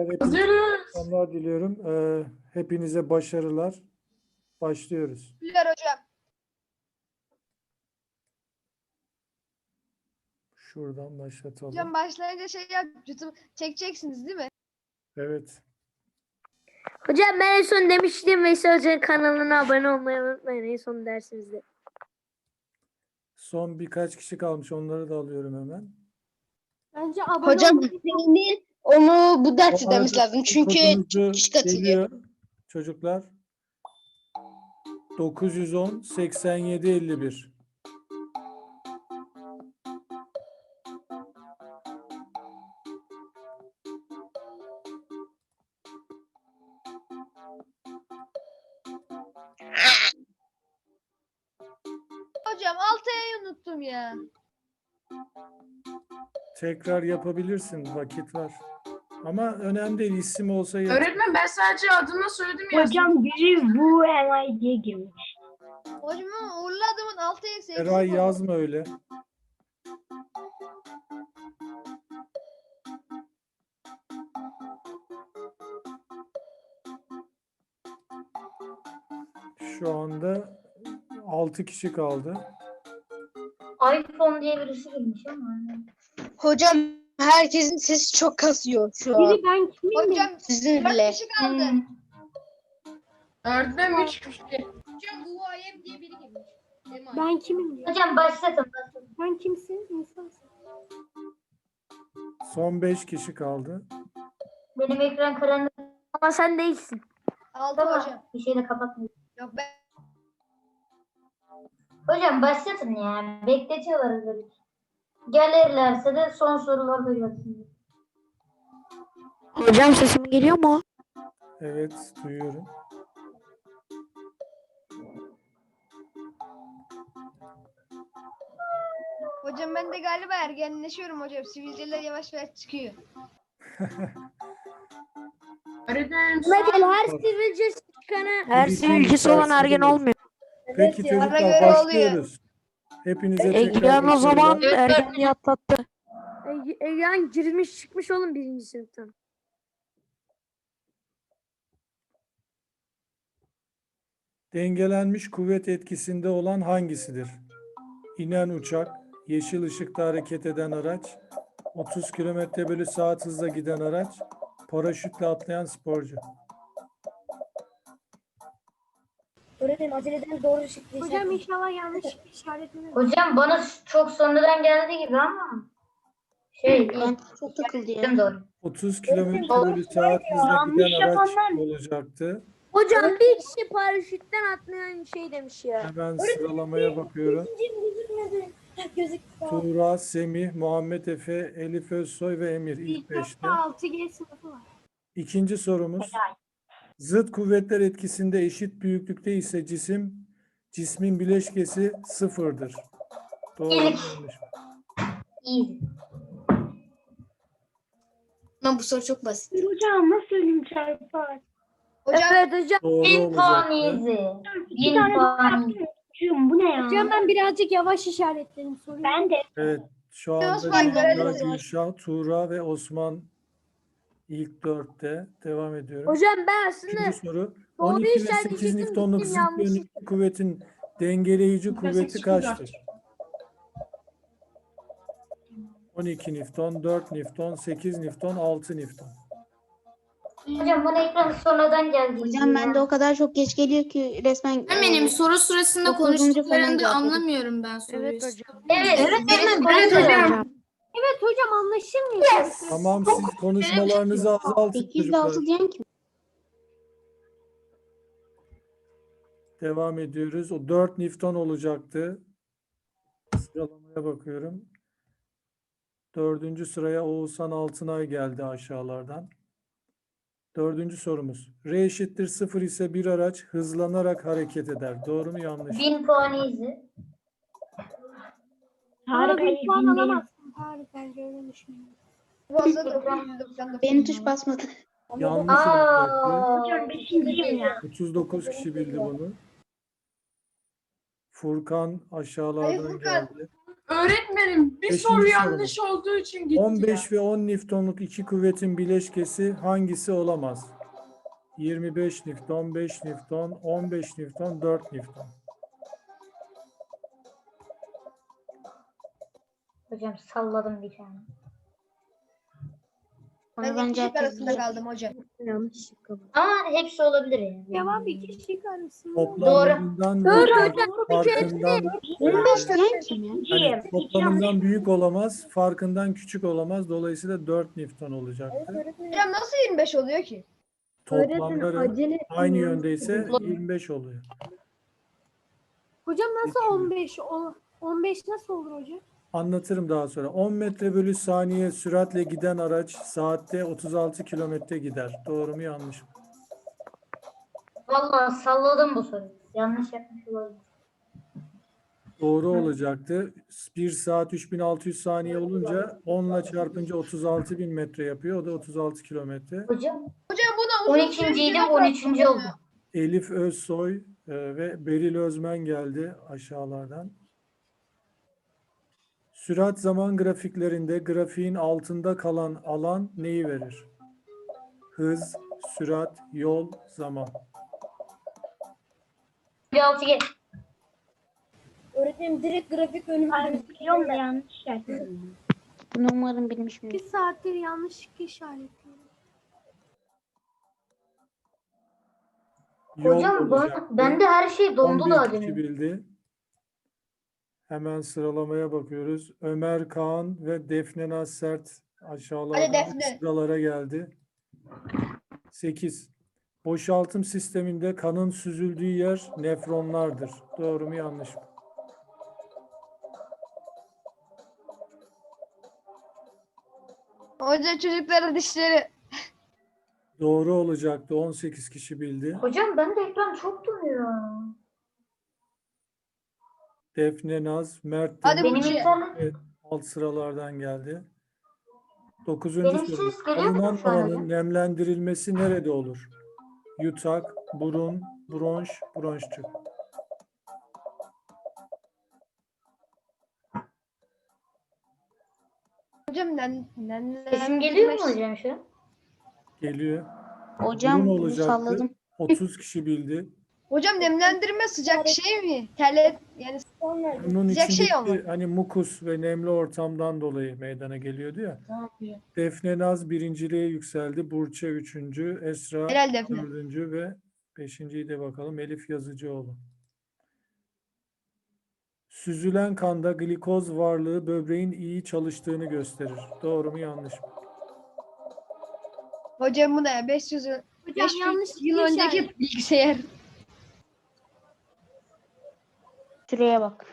akşamlar diliyorum. Ee, hepinize başarılar. Başlıyoruz. Güler hocam. Şuradan başlatalım. Hocam başlayınca şey yap. YouTube çekeceksiniz değil mi? Evet. Hocam ben en son demiştim Veysel Hoca'nın kanalına abone olmayı unutmayın en son dersinizde. Son birkaç kişi kalmış. Onları da alıyorum hemen. Bence abone Hocam Hüseyin'in onu bu demesi arada lazım. Çünkü katılıyor. geliyor Çocuklar 910 87 51. Hocam Altay'ı unuttum ya. Tekrar yapabilirsin. Vakit var. Ama önemli değil. isim olsa yeter. Öğretmen ben sadece adını söyledim ya. Hocam biri bu MI diye girmiş. Hocam ama uğurlu adamın Altay'ı sevgisi Eray var. yazma öyle. Şu anda 6 kişi kaldı. iPhone diye birisi girmiş ama. Hocam herkesin sesi çok kasıyor şu an. Biri ben kimim? Hocam Sizin dört bile. kişi kaldı. Hmm. Öğretmen 3 kişi. Hocam UAM diye biri girmiş. Emay. Ben kimim diyor. Hocam başlatın. Ben kimsin? İnsansın. Son 5 kişi kaldı. Benim ekran karanlık. Ama sen değilsin. Aldı Tamam. hocam. Bir şey de kapatmayın. Yok ben. Hocam başlatın ya. Bekletiyorlar dedik. Gelirlerse de son sorularda görsünler. Hocam sesim geliyor mu? Evet, duyuyorum. Hocam ben de galiba ergenleşiyorum hocam. Sivilceler yavaş yavaş çıkıyor. Öğretmenim son. her sivilce çıkana. Her Bir sevgilisi olan ergen olmuyor. Peki çocuklar başlıyoruz. Hepinize tekrar Egehan o zaman ergenliği atlattı. E, yani girmiş çıkmış oğlum birinci sınıftan. Dengelenmiş kuvvet etkisinde olan hangisidir? İnen uçak, yeşil ışıkta hareket eden araç, 30 km bölü saat hızla giden araç, paraşütle atlayan sporcu. Öğretmenim aceleden doğru çıktı. Hocam inşallah yanlış işaretini. Hocam bana çok sonradan geldi gibi ama. Şey, Ben çok takıldı ya. doğru. 30 km bölü saat hızla giden araç olacaktı. Hocam bir kişi paraşütten atlayan şey demiş ya. Hemen sıralamaya bakıyorum. Tuğra, Semih, Muhammed Efe, Elif Özsoy ve Emir ilk beşte. 6G sınıfı var. İkinci sorumuz. Zıt kuvvetler etkisinde eşit büyüklükte ise cisim, cismin bileşkesi sıfırdır. Doğru mı? İyi. Ama bu soru çok basit. Hocam nasıl ölüm çarpar? Hocam Evet hocam. Doğru Bin puan olacaktı. İki Bin tane puan. Hocam bu ne ya? Hocam ben birazcık yavaş işaretledim soruyu. Ben de. Evet, şu Osman anda görelim. Gülşah, Tuğra ve Osman ilk dörtte. Devam ediyorum. Hocam ben aslında Üçüncü soru. doğru 12 ve 8 işaretleyecektim, Newton'luk yönlü kuvvetin dengeleyici kuvveti kaçtır? 12 Newton, 4 Newton, 8 Newton, 6 Newton. hocam bana ekran sonradan geldi. Hocam ben de o kadar çok geç geliyor ki resmen Benim soru sırasında zaten. anlamıyorum ben soruyu. Evet hocam. Evet. Evet, evet konuşuyor. hocam. Evet hocam anlaşılmıyor. Tamam siz konuşmalarınızı azaltın 8 ile çocuklar. 6 diyen kim? Devam ediyoruz. O 4 Newton olacaktı. Sıralamaya bakıyorum. Dördüncü sıraya Oğuzhan Altınay geldi aşağılardan. Dördüncü sorumuz. R eşittir 0 ise bir araç hızlanarak hareket eder. Doğru mu yanlış mı? Bin puan easy. Harika. Bir puan alamazsın. Harika bence öyle düşünüyorum. fazla 999. Benim tuş basmadı. Yanlış Aa. Hocam beşinciyim ya. 39 kişi bildi bunu. Furkan aşağılardan Hayır, Furkan. geldi. Öğretmenim bir Beşinci soru soru. yanlış olduğu için gitti 15 ve 10 Newton'luk iki kuvvetin bileşkesi hangisi olamaz? 25 Newton, 5 Newton, 15 Newton, 4 Newton. Hocam salladım bir tane. Onu Ben bence iki şık herkes arasında kaldım hocam. Ama hepsi olabilir yani. Cevap iki şık arasında. Toplamlarından Doğru hocam, farkından 15 tane kim hani toplamından büyük olamaz, farkından küçük olamaz. Dolayısıyla 4 Newton olacaktı. Hocam nasıl 25 oluyor ki? Toplamları aynı yöndeyse 25 oluyor. Hocam nasıl 15? O, 15 nasıl olur hocam? Anlatırım daha sonra. 10 metre bölü saniye süratle giden araç saatte 36 kilometre gider. Doğru mu yanlış mı? Vallahi salladım bu soruyu. Yanlış yapmış olabilirim. Doğru olacaktı. 1 saat 3600 saniye olunca 10 ile çarpınca 36 bin metre yapıyor. O da 36 kilometre. Hocam Hocam buna uzun 12. süre idi cevap 13. verdim oldu. Elif Özsoy e, ve Beril Özmen geldi aşağılardan. Sürat zaman grafiklerinde grafiğin altında kalan alan neyi verir? Hız, sürat, yol, zaman. Altı geç. Öğretmenim direkt grafik önümde. Biliyorum da yanlış işaretledim. Bunu umarım bilmişimdir. Bir saattir yanlış işaretliyorum. Yol Hocam bana, olacaktı. bende her şey dondu 11 daha kişi demin. bildi. Hemen sıralamaya bakıyoruz. Ömer Kaan ve Defne Nassert aşağılarda Defne. sıralara geldi. 8. Boşaltım sisteminde kanın süzüldüğü yer nefronlardır. Doğru mu yanlış mı? Hoca çocukların dişleri. Doğru olacaktı. 18 kişi bildi. Hocam bende ekran çok donuyor. Defne Naz, Mert Hadi Demir Benim Burcu. internet alt sıralardan geldi. 9. Benim soru. ses geliyor mu Alınan şu an havanın hocam? nemlendirilmesi nerede olur? Yutak, burun, bronş, bronşçuk. Hocam nen, nen, sesim geliyor mu hocam şu an? Geliyor. Hocam Burun bunu olacaktı. salladım. 30 kişi bildi. Hocam nemlendirme sıcak şey mi? Terlet yani Bunun Sıcak şey içindeki hani mukus ve nemli ortamdan dolayı meydana geliyordu ya. Defne Naz birinciliğe yükseldi. Burçe üçüncü, Esra helal defne. dördüncü ve beşinciyi de bakalım. Elif Yazıcıoğlu. Süzülen kanda glikoz varlığı böbreğin iyi çalıştığını gösterir. Doğru mu yanlış mı? Hocam bu ne? 500 yıl, Hocam 500 yanlış yıl önceki bilgisayar. Süreye bak.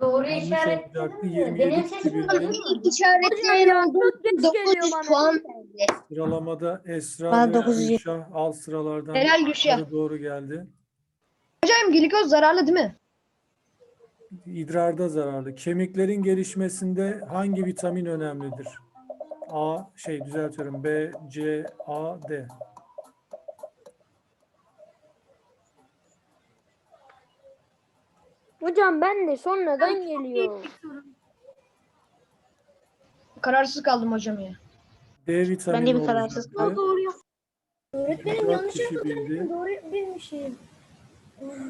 Doğru işaretledim. 27 Benim sesim duyulmuyor. İşaretleyen oldu. geliyor 900 bana. puan verdi. Sıralamada Esra Bana ve 900 Gülşah alt sıralardan Helal Gülşah. yukarı doğru geldi. Hocam glikoz zararlı değil mi? İdrarda zararlı. Kemiklerin gelişmesinde hangi vitamin önemlidir? A şey düzeltiyorum. B, C, A, D. Hocam ben de sonradan geliyor. Kararsız kaldım hocam ya. D vitamini Ben de bir kararsız kaldım. Doğru yap. Öğretmenim yanlış yapmadım. Doğru bilmişim.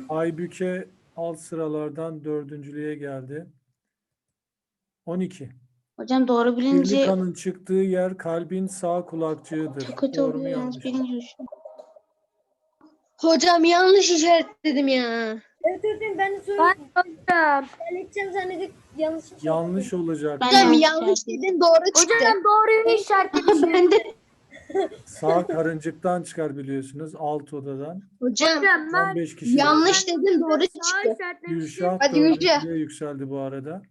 Aybüke alt sıralardan dördüncülüğe geldi. 12. Hocam doğru Kirli bilince kanın çıktığı yer kalbin sağ kulakçığıdır. çok kötü Doğru mu oluyor yanlış düşün. Hocam yanlış işaretledim ya. Evet öğretmenim ben de söyledim. Hocam. Halledeceğim zannedip yanlış. Yanlış olacak. Ben Hocam yanlış yanlış dedin doğru çıktı. Hocam doğruyu işaretledim. ben de Sağ karıncıktan çıkar biliyorsunuz. Alt odadan. hocam Hocam ben 15 kişi. yanlış dedin doğru sağ çıktı. Gülşah Hadi dördüncüye yükseldi bu arada.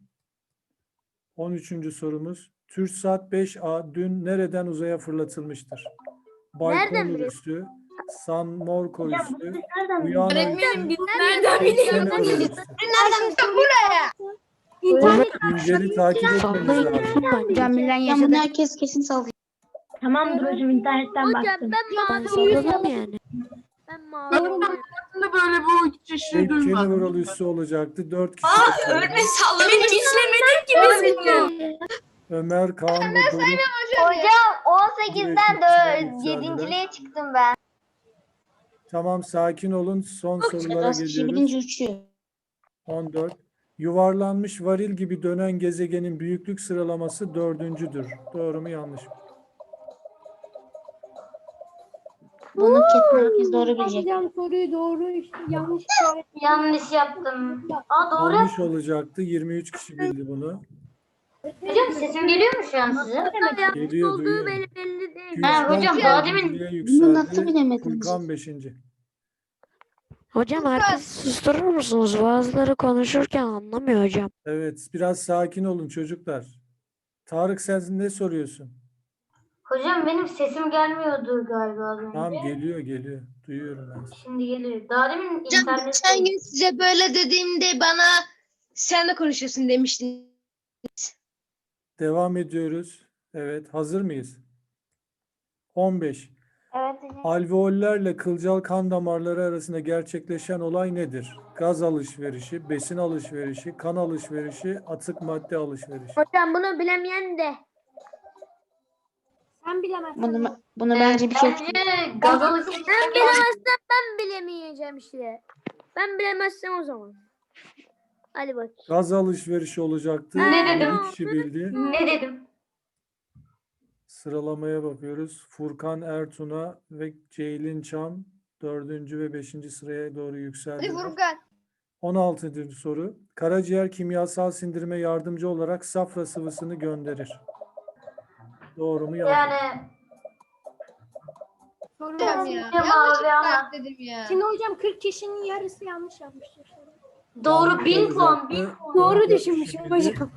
13. sorumuz. TürkSat 5A dün nereden uzaya fırlatılmıştır? Baykonur üstü, San Morco üstü, Guyana Öğretmenim biz nereden biliyoruz? üstü. İnternet İnceli takip etmemiz lazım. lütfen bence. Hocam bilen yaşadı. herkes kesin sallıyor. Tamamdır hocam internetten Hocam baktım. ben mavi salladım yani. Ben Yapma. Hayatımda böyle bu çeşidi Tek duymadım. Kennever üssü olacaktı. Dört kişi. Aa kaldı. öğretmen sallamayın izlemedim ki biz bunu. Ömer, Kaan ve Doruk Hocam 18'den Direkt yükseldiler. 7.liğe çıktım ben. Tamam sakin olun. Son sorulara bilinci uçuyor. 14. Yuvarlanmış varil gibi dönen gezegenin büyüklük sıralaması dördüncüdür. Doğru mu yanlış mı? Bunu kesin herkes doğru bilecek. Hocam soruyu doğru işte yanlış işaret. Yanlış yaptım. Aa doğru. Yanlış olacaktı. 23 kişi bildi bunu. Hocam sesim geliyor mu şu an size? Geliyor duyuyorum. belli değil. Ha, hocam, daha demin- Bunu nasıl bilemediniz? Furkan 5. Hocam herkes susturur musunuz? Bazıları konuşurken anlamıyor hocam. Evet, biraz sakin olun çocuklar. Tarık sen ne soruyorsun? Hocam benim sesim gelmiyordu galiba az önce. Tamam geliyor geliyor. Duyuyorum ben. Şimdi geliyor. Daha demin Hocam internet... geçen gün size böyle dediğimde bana sen de konuşuyorsun demiştin. Devam ediyoruz. Evet, hazır mıyız? 15. Evet hocam. Alveollerle kılcal kan damarları arasında gerçekleşen olay nedir? Gaz alışverişi, besin alışverişi, kan alışverişi, atık madde alışverişi. Hocam bunu bilemeyen de. Sen bilemezsin. Bunu, bunu bence bir şey Bence gaz alışverişi. Ben bilemezsem ben bilemeyeceğim işte. Ben bilemezsem o zaman. Hadi bak. Gaz alışverişi olacaktı. Ne dedim? 7 kişi bildi. Ne dedim? Sıralamaya bakıyoruz. Furkan Ertuna ve Ceylin Çam 4. ve 5. sıraya doğru Hadi yükseldiler. Furkan. 16. soru. Karaciğer kimyasal sindirime yardımcı olarak safra sıvısını gönderir. Doğru mu yanlış mı? Yani Hocam ya. Yanlış ama- işaret dedim ya. Şimdi hocam 40 kişinin yarısı yanlış yapmıştır. Doğru 1000 puan. 1000 puan. Doğru 14 düşünmüşüm hocam.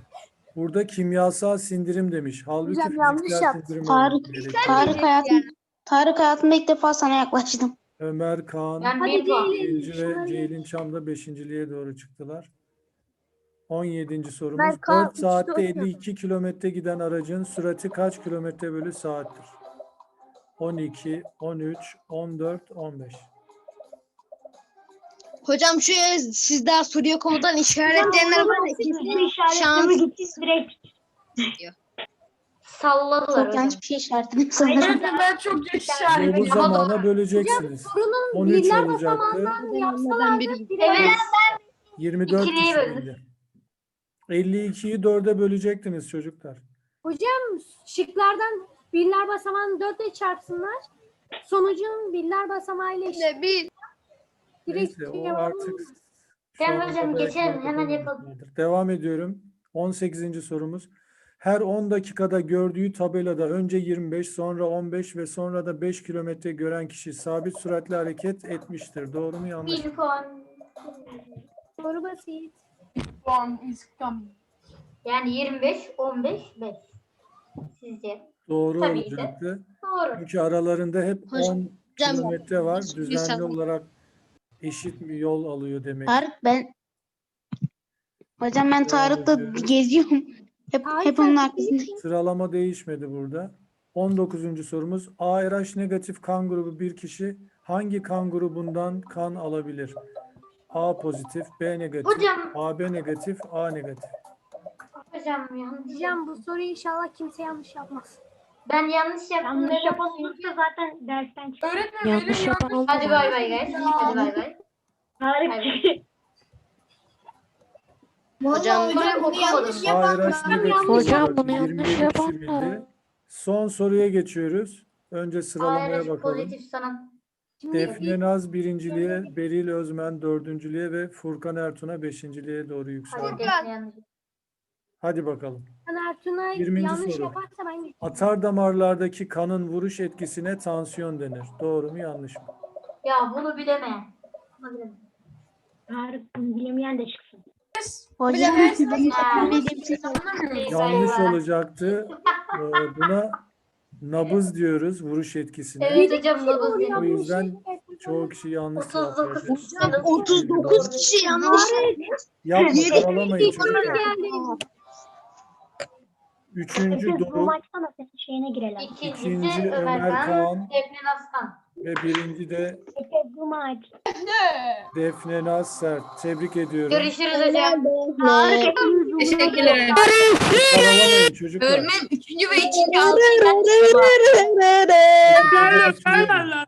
Burada kimyasal sindirim demiş. Halbuki Hocam yanlış fiziksel yaptı. sindirim Tarık, gerekiyor. Tarık hayatım, Tarık hayatımda ilk defa sana yaklaştım. Ömer, Kaan, Yani Hadi 1000 puan. diyelim. birinci ve Ceylin Çam da beşinciliğe doğru çıktılar. 17. sorumuz. Ben Kaan 4 saatte üçte 52 kilometre giden aracın sürati kaç kilometre bölü saattir? 12, 13, 14, 15. Hocam şu siz daha soruyor komutan işaretleyenler var ya kesin şans. direkt. Salladılar Çok hocam. yanlış bir şey işaretledim sanırım. Evet ben çok geç Ve bu işaretledim. zamana böleceksiniz. Sorunun 13 birler olacaktı. Evet. 24 İkiliye kişi böldük. bildi. 52'yi 4'e bölecektiniz çocuklar. Hocam şıklardan birler basamağını 4 ile çarpsınlar. Sonucun birler basamağıyla eşit. Ne bir Neyse o artık Tamam hocam, geçelim, hemen yapalım. Devam ediyorum. 18. sorumuz. Her 10 dakikada gördüğü tabelada önce 25, sonra 15 ve sonra da 5 kilometre gören kişi sabit süratle hareket etmiştir. Doğru mu yanlış mı? 1000 puan. Soru basit. puan is coming. Yani 25, 15, 5. Sizce? Doğru Tabii ki. olacaktı. Doğru. Çünkü aralarında hep Hocam, 10 kilometre var. bir Düzenli olarak eşit bir yol alıyor demek. Tarık ben Hocam ben Tarık'la geziyorum. Hep, hep onun arkasındayım. Sıralama değişmedi burada. 19. sorumuz. ARH negatif kan grubu bir kişi hangi kan grubundan kan alabilir? A pozitif, B negatif, Hocam, AB negatif, A negatif. hocam yanlış Hocam bu soruyu inşallah kimse yanlış yapmaz. Ben yanlış yaptım. Yanlış demek yapan olursa zaten dersten çıkar. Öğretmen Yanlış benim yapan oldu Hadi bay bay guys. Hadi bay bay. Tarık. Hocam Hocam okumadım. Negatif Hocam bunu yanlış 27 kişi yapan da. Son soruya geçiyoruz. Önce sıralamaya ARH bakalım. pozitif sanat. Şimdi Defne Naz birinciliğe, Beril Özmen dördüncülüğe ve Furkan Ertun'a beşinciliğe doğru Hadi yükseldi. Defne yanlış. Hadi bakalım. Ertunay 20. yanlış soru. yaparsa ben. Atar damarlardaki kanın vuruş etkisine tansiyon denir. Doğru mu yanlış mı? Ya bunu bilemeyen. Bunu bilemeyen. Tarık bunu bilemeyen de çıksın. Bildiğim şey bay Yanlış olacaktı. Ee, Buna nabız diyoruz vuruş etkisine. Evet hocam nabız benim. O yanlış yüzden şey. Çoğu kişi yanlış cevap 39 verdi. kişi. 39 kişi yanlış. Yapma Yedi çocuklar. geldi. Üçüncü Çünkü bu maçtan da şeyine girerler. İkincisi İkinci Ömer Kağan. Defne Aslan. ve birinci de bu maç. Defne Naz Tebrik ediyorum. Görüşürüz hocam. Teşekkürler. Ağlamayın çocuklar. Öğrenmen 3. ve 2. altı. Teşekkür ederiz.